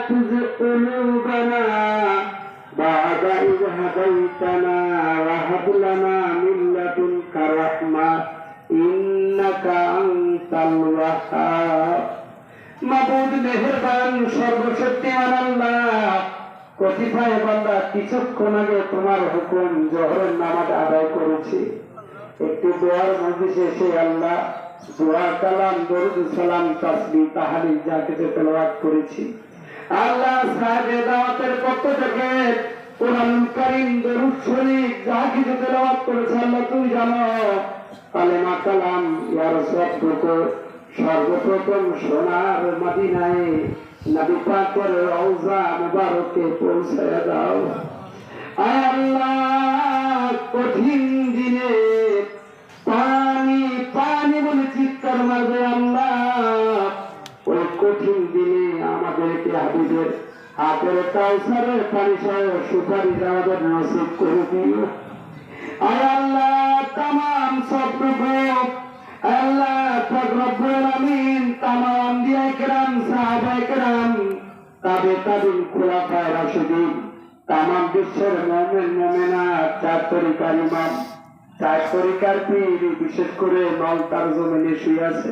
تزغ قلوبنا بعد إذ هديتنا وهب لنا من لدنك رحمة إنك أنت الوهاب মাবুদ মেহেরবান সর্বশক্তিমান আল্লাহ কতিপয় বান্দা কিছুক্ষণ আগে তোমার হুকুম জহরের নামাজ আদায় করেছি একটি দোয়ার মজলিসে এসে আল্লাহ দোয়া কালাম দরুদ সালাম তাসবি তাহারি যা কিছু তেলাওয়াত করেছি আল্লাহ সাহেবে দাওয়াতের পক্ষ থেকে কোরআন কারীম দরুদ শরীফ যা কিছু তেলাওয়াত করেছে আল্লাহ তুই জানো। কালেমা ইয়ার সবটুকু সর্বপ্রথম সোনার মদিনায় নবী পাকের মুবারকে পৌঁছায় দাও। আল্লাহ কঠিন দিনে সাহাবিদের আপেল কাউসারের পানি সহ সুপারি আমাদের নসিব করে দিও। আর আল্লাহ তামাম সবটুকু আল্লাহ রব্বুল আমিন তামাম দিয়া কেরাম সাহাবাই কেরাম, তাবে তাবিন, খোলাফায় রাশিদিন, তামাম বিশ্বের মোমেন মোমেনা চার তরিকার ইমাম, চার বিশেষ করে মাল তার জমিনে শুয়ে আছে।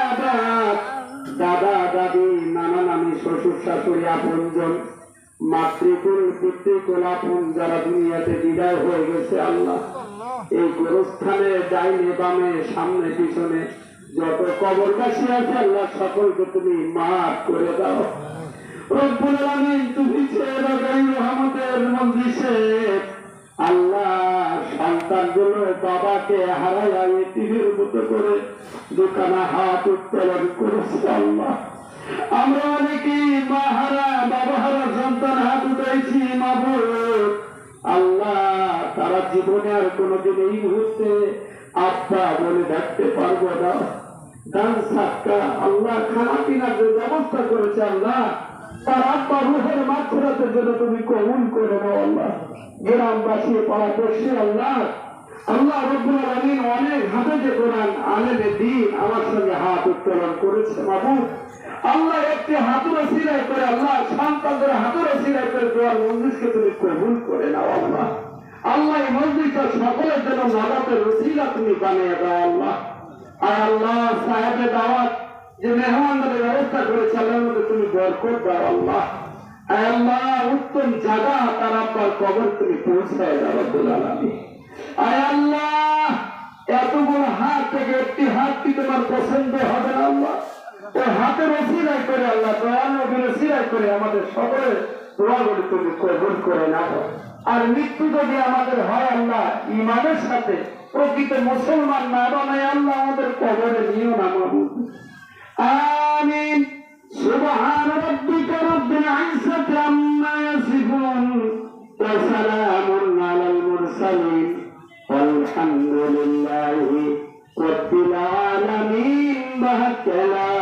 আপনজন মাতৃকুল পিতৃকুল আপন যারা দুনিয়াতে বিদায় হয়ে গেছে, আল্লাহ। এই গোরস্থানে, ডাইনে বামে, সামনে পিছনে যত কবরবাসী আছে, আল্লাহ, সকলকে তুমি মাফ করে দাও। আল্লাহ করেছে, আল্লাহ। আমরা অনেকেই মা হারা বাবা হারা সন্তান হাত উঠাইছি আল্লাহ তারা জীবনে আর কোনোদিন এই মুহূর্তে আব্বা বলে ডাকতে পারব না। দান সাক্কা আল্লাহ খানা পিনার যে ব্যবস্থা করেছে আল্লাহ, তার আব্বা রুহের মাত্রাতের জন্য তুমি কবুল করে দাও আল্লাহ। গ্রামবাসী পাড়া বসে আল্লাহ আল্লাহ রব্বুল আলামিন অনেক যে কোরআন আলেমে দিন আমার সঙ্গে হাত উত্তোলন করেছে বাবু আল্লাহ একটি হাতুর সিলাই করে, আল্লাহ সন্তানদের হাতুর সিলাই করে দোয়ার মন্দিরকে তুমি কবুল করে নাও, আল্লাহ। আল্লাহ এই মসজিদটা সকলের জন্য নাজাতের রসিলা তুমি বানিয়ে দাও, আল্লাহ। আর আল্লাহ সাহেবের দাওয়াত যে মেহমানদের ব্যবস্থা করেছে, আল্লাহর মধ্যে তুমি বরকত দাও, আল্লাহ। আল্লাহ উত্তম জায়গা তার আব্বার কবর তুমি পৌঁছায় দাও, রব্বুল আলামিন আয় আল্লাহ এতগুলো হাত থেকে একটি হাত কি তোমার পছন্দ হবে না আল্লাহ ওই হাতের ওসিলাই করে আল্লাহ দয়াল নবীর ওসিলাই করে আমাদের সকলের দোয়াগুলি তুমি কবুল করে নাও আর মৃত্যু যদি আমাদের হয় আল্লাহ ইমানের সাথে প্রকৃত মুসলমান না বানায় আল্লাহ আমাদের কবরে নিও না মাবুদ আমিন সুবহান রাব্বিকা রাব্বিল ইজ্জাতি আম্মা ইয়াসিফুন ওয়া সালামুন আলাল মুরসালিন والحمد لله رب العالمين بهك لا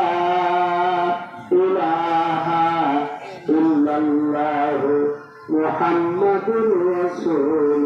إله إلا الله محمد رسول